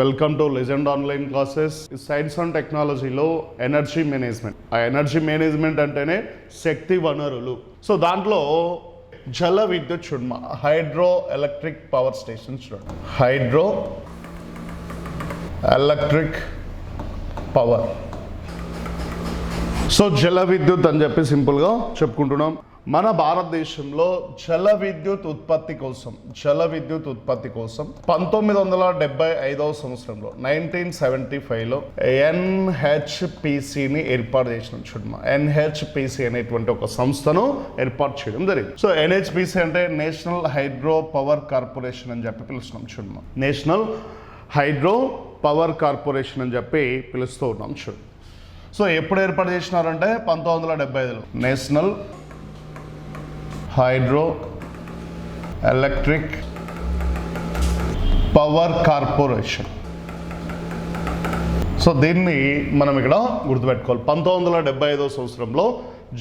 Welcome to legend online classes science and టెక్నాలజీలో energy management ఆ energy management అంటేనే శక్తి వనరులు. సో దాంట్లో జల విద్యుత్ చూడమా. హైడ్రో ఎలక్ట్రిక్ పవర్ స్టేషన్ చూడండి. హైడ్రో ఎలక్ట్రిక్ పవర్ సో జల విద్యుత్ అని చెప్పి సింపుల్గా చెప్పుకుంటున్నాం. మన భారతదేశంలో జల విద్యుత్ ఉత్పత్తి కోసం జల విద్యుత్ ఉత్పత్తి కోసం పంతొమ్మిది వందల డెబ్బై ఐదవ సంవత్సరంలో నైన్టీన్ సెవెంటీ ఫైవ్లో ఎన్హెచ్పిసిని ఏర్పాటు చేసిన చూడమా? ఎన్హెచ్పిసి అనేటువంటి ఒక సంస్థను ఏర్పాటు చేయడం జరిగింది. సో ఎన్హెచ్పిసి అంటే నేషనల్ హైడ్రో పవర్ కార్పొరేషన్ అని చెప్పి పిలుస్తున్నాం చూడమా? నేషనల్ హైడ్రో పవర్ కార్పొరేషన్ అని చెప్పి పిలుస్తూ ఉన్నాం చూడు. సో ఎప్పుడు ఏర్పాటు చేసినారంటే పంతొమ్మిది వందల డెబ్బై ఐదులో. National hydro electric power corporation. So దీన్ని మనం ఇక్కడ గుర్తుపెట్టుకోవాలి. పంతొమ్మిది వందల డెబ్బై ఐదో సంవత్సరంలో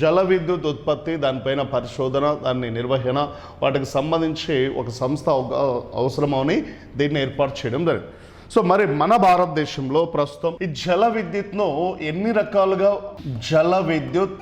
జల విద్యుత్ ఉత్పత్తి దానిపైన పరిశోధన దాన్ని నిర్వహణ వాటికి సంబంధించి ఒక సంస్థ అవసరమని దీన్ని ఏర్పాటు చేయడం జరిగింది. సో మరి మన భారతదేశంలో ప్రస్తుతం ఈ జల విద్యుత్ను ఎన్ని రకాలుగా జల విద్యుత్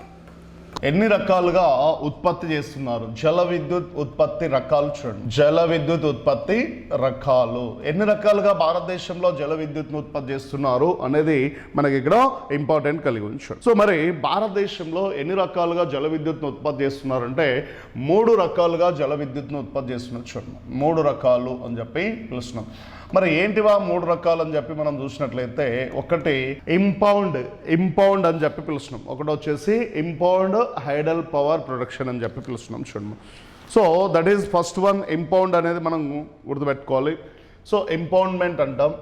ఎన్ని రకాలుగా ఉత్పత్తి చేస్తున్నారు? జల విద్యుత్ ఉత్పత్తి రకాలు చూడండి. జల విద్యుత్ ఉత్పత్తి రకాలు. ఎన్ని రకాలుగా భారతదేశంలో జల విద్యుత్ను ఉత్పత్తి చేస్తున్నారు అనేది మనకి ఇక్కడ ఇంపార్టెంట్ కలిగి ఉంచాడు సో మరి భారతదేశంలో ఎన్ని రకాలుగా జల విద్యుత్ను ఉత్పత్తి చేస్తున్నారంటే మూడు రకాలుగా జల విద్యుత్ను ఉత్పత్తి చేస్తున్నారు చూడండి. మూడు రకాలు అని చెప్పి పిలుస్తున్నాం. మరి ఏంటివా మూడు రకాలు అని చెప్పి మనం చూసినట్లయితే ఒకటి ఇంపౌండ్ ఇంపౌండ్ అని చెప్పి పిలుస్తున్నాం. ఒకటి వచ్చేసి ఇంపౌండ్ హైడల్ పవర్ ప్రొడక్షన్ అని చెప్పి పిలుస్తున్నాం చూడము. So that is first one impound అనేది మనం గుర్తుపెట్టుకోవాలి. సో ఇంపౌండ్మెంట్ అంటాం.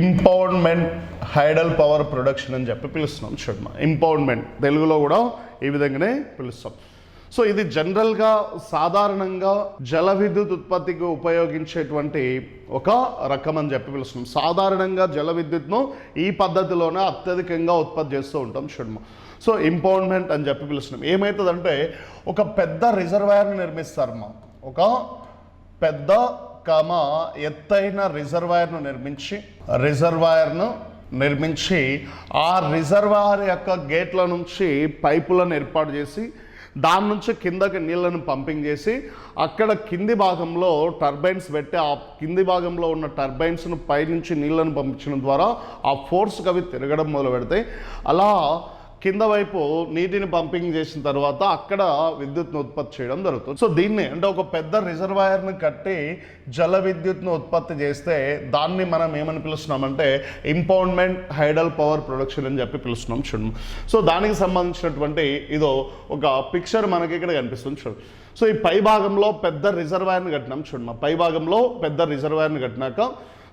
ఇంపౌండ్మెంట్ హైడల్ పవర్ ప్రొడక్షన్ అని చెప్పి పిలుస్తున్నాం చూడమ్మా ఇంపౌండ్మెంట్ తెలుగులో కూడా ఈ విధంగానే పిలుస్తాం. సో ఇది జనరల్గా సాధారణంగా జల విద్యుత్ ఉత్పత్తికి ఉపయోగించేటువంటి ఒక రకం అని చెప్పి పిలుస్తున్నాం. సాధారణంగా జల విద్యుత్ను ఈ పద్ధతిలోనే అత్యధికంగా ఉత్పత్తి చేస్తూ ఉంటాం చూడము సో ఇంపౌండ్మెంట్ అని చెప్పి పిలుస్తున్నాం. ఏమవుతుందంటే ఒక పెద్ద రిజర్వాయర్ని నిర్మిస్తారమ్మా ఒక పెద్ద కమ ఎత్తైన రిజర్వాయర్ను నిర్మించి రిజర్వాయర్ను నిర్మించి ఆ రిజర్వాయర్ యొక్క గేట్ల నుంచి పైపులను ఏర్పాటు చేసి దాని నుంచి కిందకి నీళ్ళను పంపింగ్ చేసి అక్కడ కింది భాగంలో టర్బైన్స్ పెట్టి ఆ కింది భాగంలో ఉన్న టర్బైన్స్ను పైనుంచి నీళ్ళను పంపించడం ద్వారా ఆ ఫోర్స్కి అవి తిరగడం మొదలు పెడతాయి అలా కింద వైపు నీటిని పంపింగ్ చేసిన తర్వాత అక్కడ విద్యుత్ను ఉత్పత్తి చేయడం జరుగుతుంది. సో దీన్ని అంటే ఒక పెద్ద రిజర్వాయర్ని కట్టి జల విద్యుత్ను ఉత్పత్తి చేస్తే దాన్ని మనం ఏమని పిలుస్తున్నామంటే ఇంపౌండ్మెంట్ హైడల్ పవర్ ప్రొడక్షన్ అని చెప్పి పిలుస్తున్నాం చూడండి సో దానికి సంబంధించినటువంటి ఇదో ఒక పిక్చర్ మనకి ఇక్కడ కనిపిస్తుంది చూడు. సో ఈ పై భాగంలో పెద్ద రిజర్వాయర్ని కట్టినాం చూడమ్మా పై భాగంలో పెద్ద రిజర్వాయర్ని కట్టినాక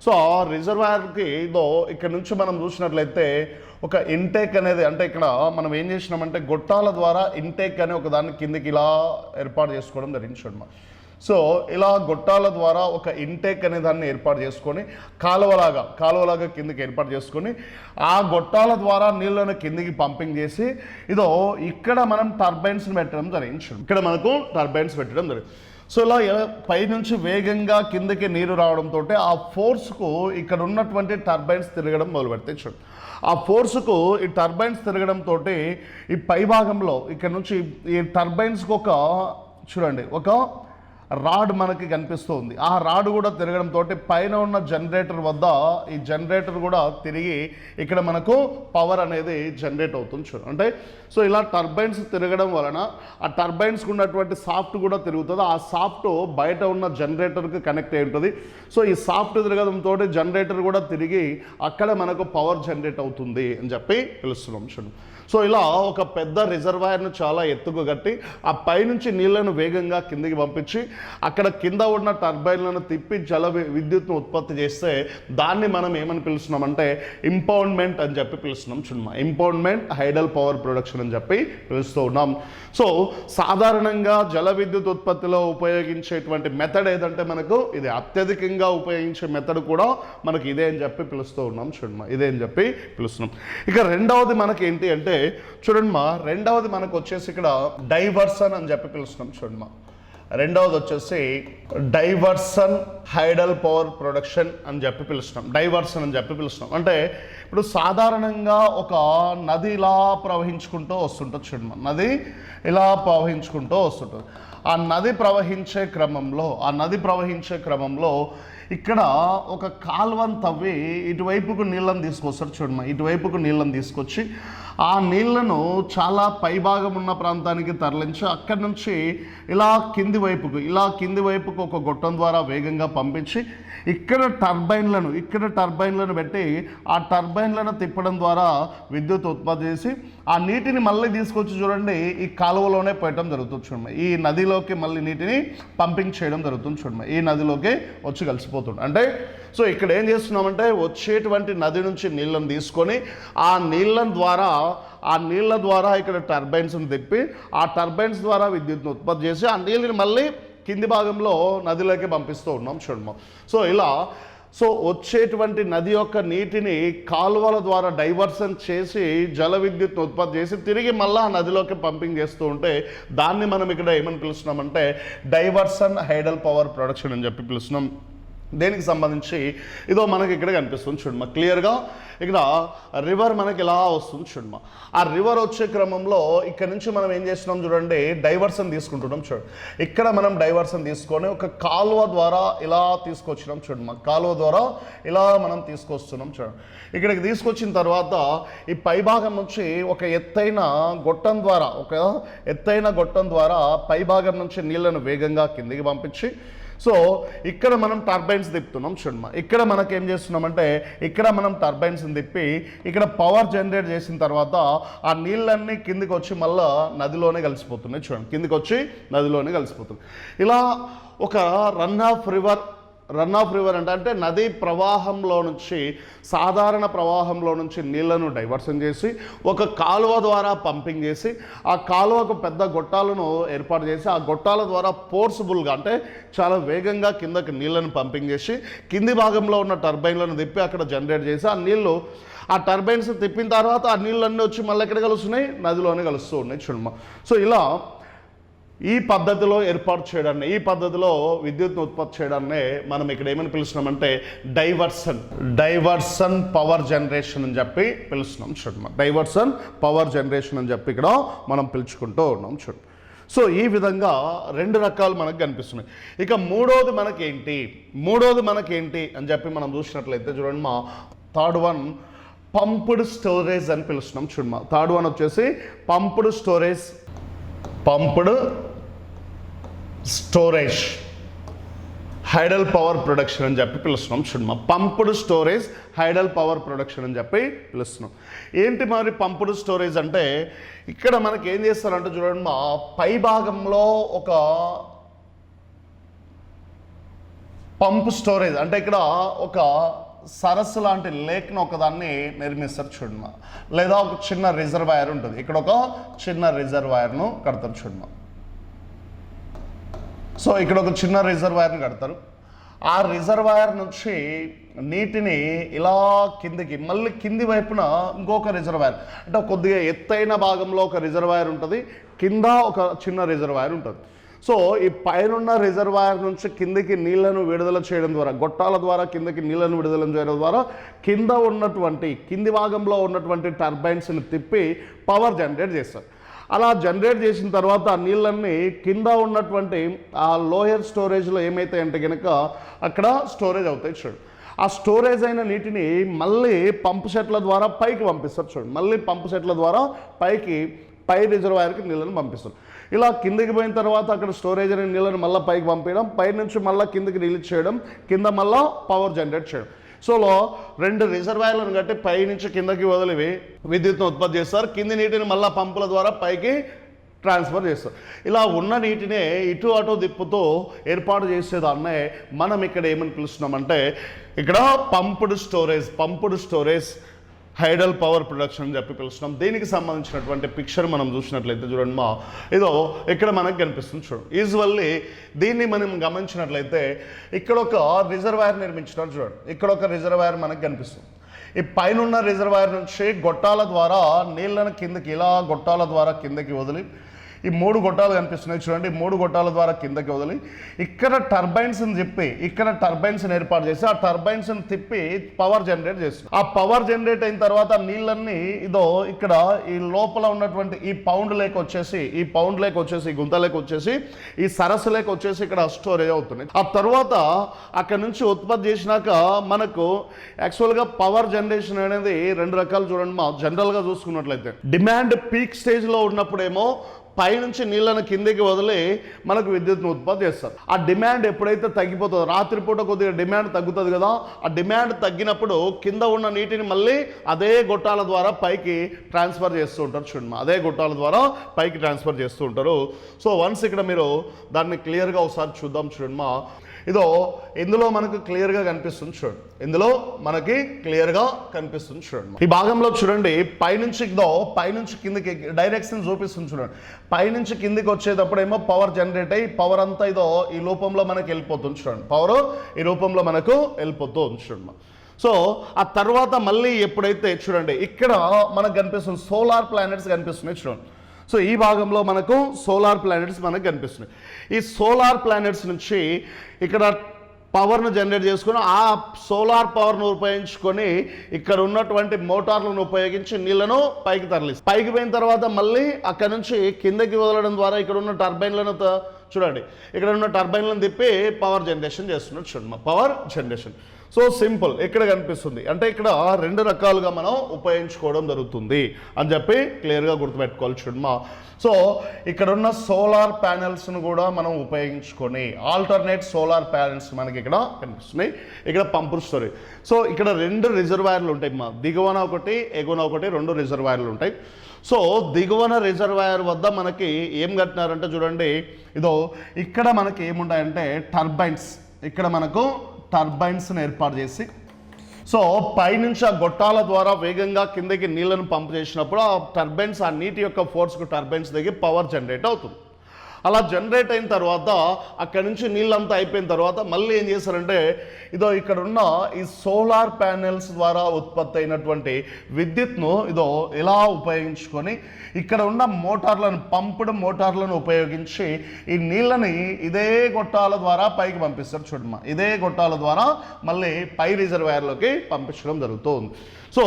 సో ఆ రిజర్వాయర్కి ఇదో ఇక్కడ నుంచి మనం చూసినట్లయితే ఒక ఇంటేక్ అనేది అంటే ఇక్కడ మనం ఏం చేసినామంటే గొట్టాల ద్వారా ఇంటేక్ అనే ఒక దాన్ని కిందికి ఇలా ఏర్పాటు చేసుకోవడం జరిగింది సో ఇలా గొట్టాల ద్వారా ఒక ఇంటేక్ అనే దాన్ని ఏర్పాటు చేసుకొని కాలువలాగా కాలువలాగా కిందకి ఏర్పాటు చేసుకొని ఆ గొట్టాల ద్వారా నీళ్ళను కిందికి పంపింగ్ చేసి ఇదో ఇక్కడ మనం టర్బైన్స్ని పెట్టడం జరిగింది ఇక్కడ మనకు టర్బైన్స్ పెట్టడం జరిగింది. సో ఇలా పైనుంచి వేగంగా కిందకి నీరు రావడంతో ఆ ఫోర్స్కు ఇక్కడ ఉన్నటువంటి టర్బైన్స్ తిరగడం మొదలు పెడతాయి చూడండి ఆ ఫోర్స్కు ఈ టర్బైన్స్ తిరగడంతో ఈ పై భాగంలో ఇక్కడ నుంచి ఈ టర్బైన్స్కి ఒక చూడండి ఒక రాడ్ మనకి కనిపిస్తుంది. ఆ రాడ్ కూడా తిరగడంతో పైన ఉన్న జనరేటర్ వద్ద ఈ జనరేటర్ కూడా తిరిగి ఇక్కడ మనకు పవర్ అనేది జనరేట్ అవుతుంది చూడండి. అంటే సో ఇలా టర్బైన్స్ తిరగడం వలన ఆ టర్బైన్స్కి ఉన్నటువంటి సాఫ్ట్ కూడా తిరుగుతుంది. ఆ సాఫ్ట్ బయట ఉన్న జనరేటర్కి కనెక్ట్ అయి ఉంటుంది. సో ఈ సాఫ్ట్ తిరగడంతో జనరేటర్ కూడా తిరిగి అక్కడ మనకు పవర్ జనరేట్ అవుతుంది అని చెప్పి తెలుస్తున్నాం చూడండి. సో ఇలా ఒక పెద్ద రిజర్వాయర్ను చాలా ఎత్తుకు కట్టి ఆ పైనుంచి నీళ్ళను వేగంగా కిందికి పంపించి అక్కడ కింద ఉన్న టర్బైన్లను తిప్పి జల విద్యుత్ను ఉత్పత్తి చేస్తే దాన్ని మనం ఏమని పిలుస్తున్నామంటే ఇంపౌండ్మెంట్ అని చెప్పి పిలుస్తున్నాం చుమ్మా ఇంపౌండ్మెంట్ హైడల్ పవర్ ప్రొడక్షన్ అని చెప్పి పిలుస్తూ ఉన్నాం. సో సాధారణంగా జల విద్యుత్ ఉత్పత్తిలో ఉపయోగించేటువంటి మెథడ్ ఏదంటే మనకు ఇది అత్యధికంగా ఉపయోగించే మెథడ్ కూడా మనకి ఇదే అని చెప్పి పిలుస్తూ ఉన్నాం చూడమ్మా ఇదే అని చెప్పి పిలుస్తున్నాం. ఇక రెండవది మనకి ఏంటి అంటే చూడండి మా రెండవది మనకు వచ్చేసి ఇక్కడ డైవర్సన్ అని చెప్పి పిలుస్తున్నాం చూడండి మా. రెండవది వచ్చేసి డైవర్సన్ హైడల్ పవర్ ప్రొడక్షన్ అని చెప్పి పిలుస్తున్నాం. డైవర్సన్ అని చెప్పి పిలుస్తున్నాం. అంటే ఇప్పుడు సాధారణంగా ఒక నది ఇలా ప్రవహించుకుంటూ వస్తుంటుంది చూడమ్మా నది ఇలా ప్రవహించుకుంటూ వస్తుంటుంది. ఆ నది ప్రవహించే క్రమంలో ఆ నది ప్రవహించే క్రమంలో ఇక్కడ ఒక కాల్వను తవ్వి ఇటువైపుకు నీళ్ళని తీసుకొస్తారు చూడమ్మా. ఇటువైపుకు నీళ్ళని తీసుకొచ్చి ఆ నీళ్ళను చాలా పైభాగం ఉన్న ప్రాంతానికి తరలించి అక్కడి నుంచి ఇలా కింది వైపుకు ఇలా కింది వైపుకు ఒక గొట్టం ద్వారా వేగంగా పంపించి ఇక్కడ టర్బైన్లను ఇక్కడ టర్బైన్లను పెట్టి ఆ టర్బైన్లను తిప్పడం ద్వారా విద్యుత్ ఉత్పత్తి చేసి ఆ నీటిని మళ్ళీ తీసుకొచ్చి చూడండి ఈ కాలువలోనే పెట్టడం జరుగుతుంది చూడండి. ఈ నదిలోకి మళ్ళీ నీటిని పంపింగ్ చేయడం జరుగుతుంది చూడండి. ఈ నదిలోకి వచ్చి కలిసిపోతుంది. అంటే సో ఇక్కడ ఏం చేస్తున్నామంటే వచ్చేటువంటి నది నుంచి నీళ్ళను తీసుకొని ఆ నీళ్ళ ద్వారా ఆ నీళ్ళ ద్వారా ఇక్కడ టర్బైన్స్ని తిప్పి ఆ టర్బైన్స్ ద్వారా విద్యుత్ను ఉత్పత్తి చేసి ఆ నీళ్ళని మళ్ళీ కింది భాగంలో నదిలోకి పంపిస్తూ ఉన్నాం చూడము. సో ఇలా సో వచ్చేటువంటి నది యొక్క నీటిని కాలువల ద్వారా డైవర్షన్ చేసి జల విద్యుత్ ఉత్పత్తి చేసి తిరిగి మళ్ళా ఆ నదిలోకి పంపింగ్ చేస్తూ ఉంటే దాన్ని మనం ఇక్కడ ఏమని పిలుస్తున్నామంటే డైవర్సన్ హైడల్ పవర్ ప్రొడక్షన్ అని చెప్పి పిలుస్తున్నాం. దేనికి సంబంధించి? ఇదో మనకి ఇక్కడ కనిపిస్తుంది చూడమ్మా క్లియర్గా? ఇక్కడ రివర్ మనకి ఇలా వస్తుంది చూడమ్మా. ఆ రివర్ వచ్చే క్రమంలో ఇక్కడ నుంచి మనం ఏం చేస్తున్నాం చూడండి డైవర్షన్ తీసుకుంటున్నాం చూడండి ఇక్కడ మనం డైవర్షన్ తీసుకొని ఒక కాలువ ద్వారా ఇలా తీసుకొచ్చినాం చూడమ్మా. కాలువ ద్వారా ఇలా మనం తీసుకొస్తున్నాం చూడండి ఇక్కడికి తీసుకొచ్చిన తర్వాత ఈ పైభాగం నుంచి ఒక ఎత్తైన గొట్టం ద్వారా ఒక ఎత్తైన గొట్టం ద్వారా పైభాగం నుంచి నీళ్ళను వేగంగా కిందికి పంపించి సో ఇక్కడ మనం టర్బైన్స్ తిప్పుతున్నాం చూడమ్మా ఇక్కడ మనకి ఏం చేస్తున్నామంటే ఇక్కడ మనం టర్బైన్స్ తిప్పి ఇక్కడ పవర్ జనరేట్ చేసిన తర్వాత ఆ నీళ్ళన్నీ కిందికి వచ్చి మళ్ళా నదిలోనే కలిసిపోతున్నాయి చూడండి. కిందికి వచ్చి నదిలోనే కలిసిపోతుంది ఇలా ఒక run off river run off river అంటే అంటే నదీ ప్రవాహంలో నుంచి సాధారణ ప్రవాహంలో నుంచి నీళ్ళను డైవర్షన్ చేసి ఒక కాలువ ద్వారా పంపింగ్ చేసి ఆ కాలువకు పెద్ద గొట్టాలను ఏర్పాటు చేసి ఆ గొట్టాల ద్వారా ఫోర్స్ఫుల్గా అంటే చాలా వేగంగా కిందకి నీళ్ళను పంపింగ్ చేసి కింది భాగంలో ఉన్న టర్బైన్లను తిప్పి అక్కడ జనరేట్ చేసి ఆ నీళ్ళు ఆ టర్బైన్స్ తిప్పిన తర్వాత ఆ నీళ్ళన్నీ వచ్చి మళ్ళీ ఎక్కడ కలుస్తున్నాయి? నదిలోనే కలుస్తూ ఉన్నాయి చూడమ్మా. సో ఇలా ఈ పద్ధతిలో ఏర్పాటు చేయడాన్ని ఈ పద్ధతిలో విద్యుత్ను ఉత్పత్తి చేయడాన్ని మనం ఇక్కడ ఏమని పిలుస్తున్నామంటే డైవర్సన్ డైవర్సన్ పవర్ జనరేషన్ అని చెప్పి పిలుస్తున్నాం. చూడమ్మా డైవర్సన్ పవర్ జనరేషన్ అని చెప్పి ఇక్కడ మనం పిలుచుకుంటూ ఉన్నాం. చూడండి సో ఈ విధంగా రెండు రకాలు మనకు కనిపిస్తున్నాయి. ఇక మూడోది మనకేంటి? మూడోది మనకేంటి అని చెప్పి మనం చూసినట్లయితే చూడండి మా థర్డ్ వన్ పంప్డ్ స్టోరేజ్ అని పిలుస్తున్నాం. చూడమ్మా థర్డ్ వన్ వచ్చేసి pumped storage pumped storage. Hydel power production అని చెప్పి పిలుస్తున్నాం. చూడమ్మా pumped storage hydel power production అని చెప్పి పిలుస్తున్నాం. ఏంటి మరి పంప్డ్ స్టోరేజ్ అంటే ఇక్కడ మనకి ఏం చేస్తారంటే చూడండి మా పై భాగంలో ఒక పంప్ స్టోరేజ్ అంటే ఇక్కడ ఒక సరస్సు లాంటి లేక్ను ఒకదాన్ని నిర్మిస్తారు చూడమా లేదా ఒక చిన్న రిజర్వాయర్ ఉంటుంది. ఇక్కడ ఒక చిన్న రిజర్వాయర్ను కడతారు చూడమా సో ఇక్కడ ఒక చిన్న రిజర్వాయర్ని కడతారు. ఆ రిజర్వాయర్ నుంచి నీటిని ఇలా కిందికి మళ్ళీ కింది వైపున ఇంకొక రిజర్వాయర్ అంటే కొద్దిగా ఎత్తైన భాగంలో ఒక రిజర్వాయర్ ఉంటుంది కింద ఒక చిన్న రిజర్వాయర్ ఉంటుంది. సో ఈ పైనున్న రిజర్వాయర్ నుంచి కిందికి నీళ్ళను విడుదల చేయడం ద్వారా గొట్టాల ద్వారా కిందకి నీళ్ళను విడుదల చేయడం ద్వారా కింద ఉన్నటువంటి కింది భాగంలో ఉన్నటువంటి టర్బైన్స్ని తిప్పి పవర్ జనరేట్ చేస్తారు. అలా జనరేట్ చేసిన తర్వాత ఆ నీళ్ళన్నీ కింద ఉన్నటువంటి ఆ లోయర్ స్టోరేజ్లో ఏమైతాయంటే కనుక అక్కడ స్టోరేజ్ అవుతాయి చూడు. ఆ స్టోరేజ్ అయిన నీటిని మళ్ళీ పంపు సెట్ల ద్వారా పైకి పంపిస్తారు చూడండి మళ్ళీ పంపు సెట్ల ద్వారా పైకి పై రిజర్వాయర్కి నీళ్ళని పంపిస్తారు. ఇలా కిందికి పోయిన తర్వాత అక్కడ స్టోరేజ్ అయిన నీళ్ళని మళ్ళీ పైకి పంపించడం పై నుంచి మళ్ళీ కిందికి రిలీజ్ చేయడం కింద మళ్ళీ పవర్ జనరేట్ చేయడం. సోలో రెండు రిజర్వాయర్లను కట్టి పై నుంచి కిందకి వదిలివి. విద్యుత్ను ఉత్పత్తి చేస్తారు. కింది నీటిని మళ్ళీ పంపుల ద్వారా పైకి ట్రాన్స్ఫర్ చేస్తారు. ఇలా ఉన్న నీటినే ఇటు అటు దిప్పుతో ఏర్పాటు చేసేదాన్నే మనం ఇక్కడ ఏమని పిలుస్తున్నామంటే ఇక్కడ pumped storage pumped storage hydel power production అని చెప్పి పిలుస్తున్నాం. దీనికి సంబంధించినటువంటి పిక్చర్ మనం చూసినట్లయితే చూడండి మా. ఏదో ఇక్కడ మనకు కనిపిస్తుంది చూడండి ఈజువల్లీ దీన్ని మనం గమనించినట్లయితే ఇక్కడ ఒక రిజర్వాయర్ నిర్మించినారు చూడండి. ఇక్కడ ఒక రిజర్వాయర్ మనకు కనిపిస్తుంది. ఈ పైనున్న రిజర్వాయర్ నుంచి గొట్టాల ద్వారా నీళ్ళను కిందకి ఇలా గొట్టాల ద్వారా కిందకి వదిలి ఈ మూడు గొట్టాలు కనిపిస్తున్నాయి. చూడండి మూడు గొట్టాల ద్వారా కిందకి వదిలి ఇక్కడ టర్బైన్స్ అని చెప్పి ఇక్కడ టర్బైన్స్ ఏర్పాటు చేసి ఆ టర్బైన్స్ తిప్పి పవర్ జనరేట్ చేస్తుంది. ఆ పవర్ జనరేట్ అయిన తర్వాత నీళ్ళన్నీ ఇదో ఇక్కడ ఈ లోపల ఉన్నటువంటి ఈ పౌండ్ లేక్ వచ్చేసి ఈ పౌండ్ లేక్ వచ్చేసి ఈ గుంత లేక వచ్చేసి ఈ సరస్సు లేక్ వచ్చేసి ఇక్కడ స్టోరేజ్ అవుతున్నాయి. ఆ తర్వాత అక్కడ నుంచి ఉత్పత్తి చేసినాక మనకు యాక్చువల్గా పవర్ జనరేషన్ అనేది రెండు రకాలు చూడండి. మా జనరల్గా చూసుకున్నట్లయితే డిమాండ్ పీక్ స్టేజ్లో ఉన్నప్పుడేమో పైనుంచి నీళ్ళను కిందికి వదిలి మనకు విద్యుత్ను ఉత్పత్తి చేస్తారు. ఆ డిమాండ్ ఎప్పుడైతే తగ్గిపోతుందో రాత్రిపూట కొద్దిగా డిమాండ్ తగ్గుతుంది కదా ఆ డిమాండ్ తగ్గినప్పుడు కింద ఉన్న నీటిని మళ్ళీ అదే గొట్టాల ద్వారా పైకి ట్రాన్స్ఫర్ చేస్తూ ఉంటారు చూడండి అదే గొట్టాల ద్వారా పైకి ట్రాన్స్ఫర్ చేస్తూ ఉంటారు. సో వన్స్ ఇక్కడ మీరు దాన్ని క్లియర్గా ఒకసారి చూద్దాం చూడండి ఇదో ఇందులో మనకు క్లియర్గా కనిపిస్తుంది చూడండి ఇందులో మనకి క్లియర్గా కనిపిస్తుంది చూడండి ఈ భాగంలో చూడండి పైనుంచి ఇదో పైనుంచి కిందకి డైరెక్షన్ చూపిస్తుంది చూడండి పైనుంచి కిందికి వచ్చేటప్పుడు ఏమో పవర్ జనరేట్ అయ్యి పవర్ అంతా ఇదో ఈ రూపంలో మనకి వెళ్ళిపోతుంది చూడండి పవర్ ఈ రూపంలో మనకు వెళ్ళిపోతుంది చూడండి సో ఆ తర్వాత మళ్ళీ ఎప్పుడైతే చూడండి ఇక్కడ మనకు కనిపిస్తుంది సోలార్ ప్లానెట్స్ కనిపిస్తున్నాయి చూడండి సో ఈ భాగంలో మనకు సోలార్ ప్లానెట్స్ మనకు కనిపిస్తున్నాయి. ఈ సోలార్ ప్లానెట్స్ నుంచి ఇక్కడ పవర్ను జనరేట్ చేసుకుని ఆ సోలార్ పవర్ను ఉపయోగించుకొని ఇక్కడ ఉన్నటువంటి మోటార్లను ఉపయోగించి నీళ్ళను పైకి తరలిస్తాం. పైకి పోయిన తర్వాత మళ్ళీ అక్కడ నుంచి కిందకి వదలడం ద్వారా ఇక్కడ ఉన్న టర్బైన్లను చూడండి ఇక్కడ ఉన్న టర్బైన్లను తిప్పి పవర్ జనరేషన్ చేస్తున్నట్టు చూడండి పవర్ జనరేషన్ సో సింపుల్ ఇక్కడ కనిపిస్తుంది? అంటే ఇక్కడ రెండు రకాలుగా మనం ఉపయోగించుకోవడం జరుగుతుంది అని చెప్పి క్లియర్గా గుర్తుపెట్టుకోవాలి చూడమ్మా సో ఇక్కడ ఉన్న సోలార్ ప్యానెల్స్ను కూడా మనం ఉపయోగించుకొని ఆల్టర్నేట్ సోలార్ ప్యానెల్స్ మనకి ఇక్కడ కనిపిస్తున్నాయి. ఇక్కడ పంపులు స్టోరీ సో ఇక్కడ రెండు రిజర్వాయర్లు ఉంటాయి మా. దిగువన ఒకటి ఎగువన ఒకటి రెండు రిజర్వాయర్లు ఉంటాయి. సో దిగువన రిజర్వాయర్ వద్ద మనకి ఏం కట్టినారంటే చూడండి ఇదో ఇక్కడ మనకి ఏముంటాయంటే టర్బైన్స్. ఇక్కడ మనకు టర్బైన్స్ని ఏర్పాటు చేసి సో పైనుంచి ఆ గొట్టాల ద్వారా వేగంగా కిందకి నీళ్ళను పంప్ చేసినప్పుడు ఆ టర్బైన్స్ ఆ నీటి యొక్క ఫోర్స్కు టర్బైన్స్ దగ్గర పవర్ జనరేట్ అవుతుంది. అలా జనరేట్ అయిన తర్వాత అక్కడి నుంచి నీళ్ళంతా అయిపోయిన తర్వాత మళ్ళీ ఏం చేశారంటే ఇదో ఇక్కడ ఉన్న ఈ సోలార్ ప్యానెల్స్ ద్వారా ఉత్పత్తి అయినటువంటి విద్యుత్ను ఇదో ఎలా ఉపయోగించుకొని ఇక్కడ ఉన్న మోటార్లను పంపుడు మోటార్లను ఉపయోగించి ఈ నీళ్ళని ఇదే గొట్టాల ద్వారా పైకి పంపిస్తారు చూడమ్మా. ఇదే గొట్టాల ద్వారా మళ్ళీ పై రిజర్వాయర్లోకి పంపించడం జరుగుతుంది. సో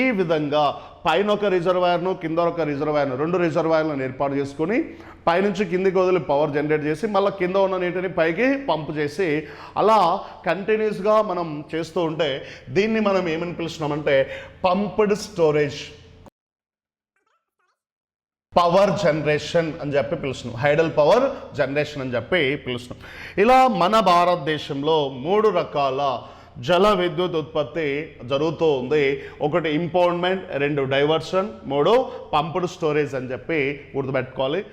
ఈ విధంగా పైన ఒక రిజర్వాయర్ను కింద ఒక రిజర్వాయర్ను రెండు రిజర్వాయర్లను ఏర్పాటు చేసుకొని పైనుంచి కిందికి వదిలి పవర్ జనరేట్ చేసి మళ్ళీ కింద ఉన్న నీటిని పైకి పంపు చేసి అలా కంటిన్యూస్గా మనం చేస్తూ ఉంటే దీన్ని మనం ఏమని పిలుస్తున్నామంటే పంప్డ్ స్టోరేజ్. పవర్ జనరేషన్ అని చెప్పి పిలుస్తున్నాం. హైడల్ పవర్ జనరేషన్ అని చెప్పి పిలుస్తున్నాం. ఇలా మన భారతదేశంలో మూడు రకాల జల విద్యుత్ ఉత్పత్తి జరుగుతూ ఉంది. ఒకటి ఇంపౌండ్మెంట్ రెండు డైవర్షన్ మూడు పంపుడ్ స్టోరేజ్ అని చెప్పి గుర్తుపెట్టుకోవాలి.